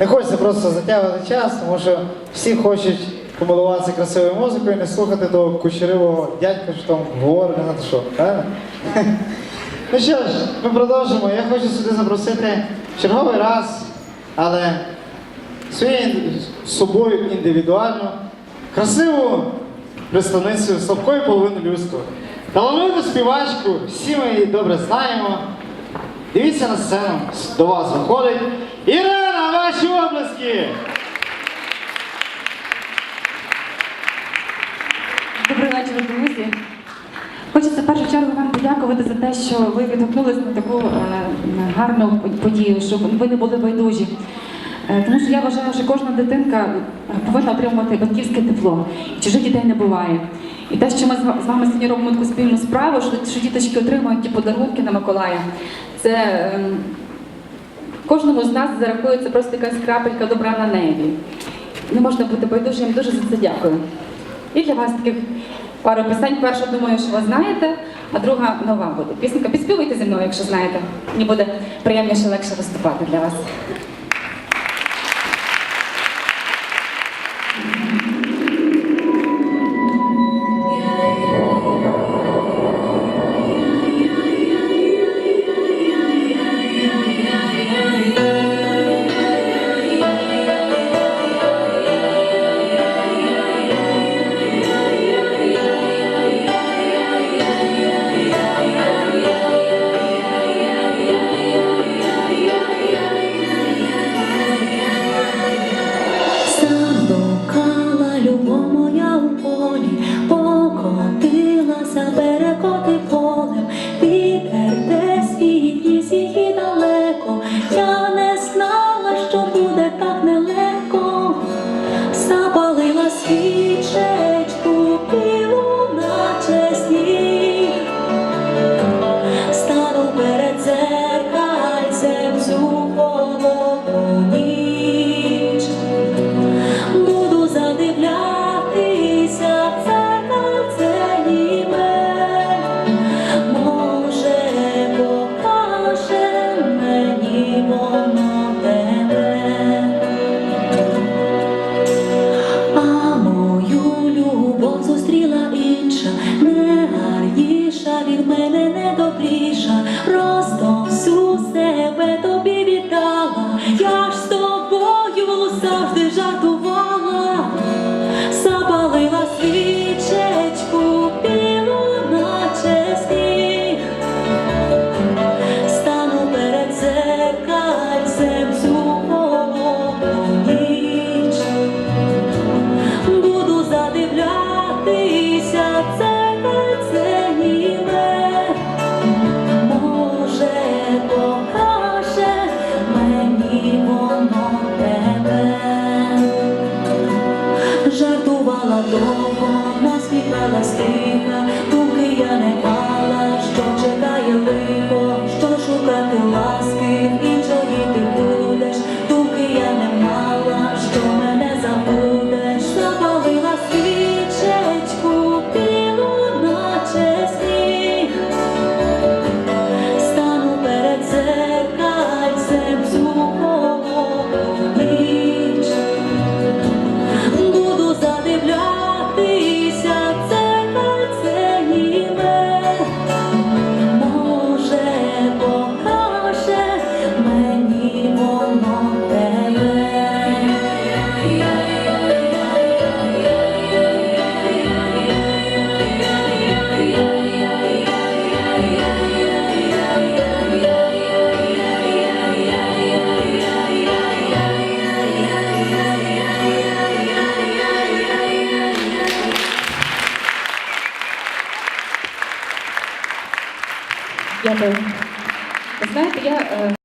Не хочеться просто затягувати час, тому що всі хочуть помилуватися красивою музикою і не слухати того кучерявого дядька, що там говорить, знати що, правильно? Ну що ж, ми продовжимо. Я хочу сюди запросити черговий раз, але своєю собою індивідуально, красиву представницю слабкої половини людства. Талановиту співачку, всі ми її добре знаємо. Дивіться на сцену, до вас виходить Ірина, ваші обласки! Добрий вечір, друзі. Хочеться в першу чергу вам подякувати за те, що ви відгукнулись на таку е, гарну подію, що ви не були байдужі. Е, тому що я вважаю, що кожна дитинка повинна отримувати батьківське тепло. Чужих дітей не буває. І те, що ми з вами сьогодні робимо таку спільну справу, що, що діточки отримують ті подарунки на Миколая, це е, кожному з нас зарахується просто якась крапелька добра на небі. Не можна бути байдужим, дуже за це дякую. І для вас таких пару пісень. Перша, думаю, що ви знаєте, а друга нова буде. Пісенька, підспівуйте зі мною, якщо знаєте. Мені буде приємніше легше виступати для вас. У полі, покотилася від мене не добріша, просто всю себе тобі віддала, я ж з тобою завжди жартувала, довго, нас тиха, думки Дякую. Знаєте, я. е,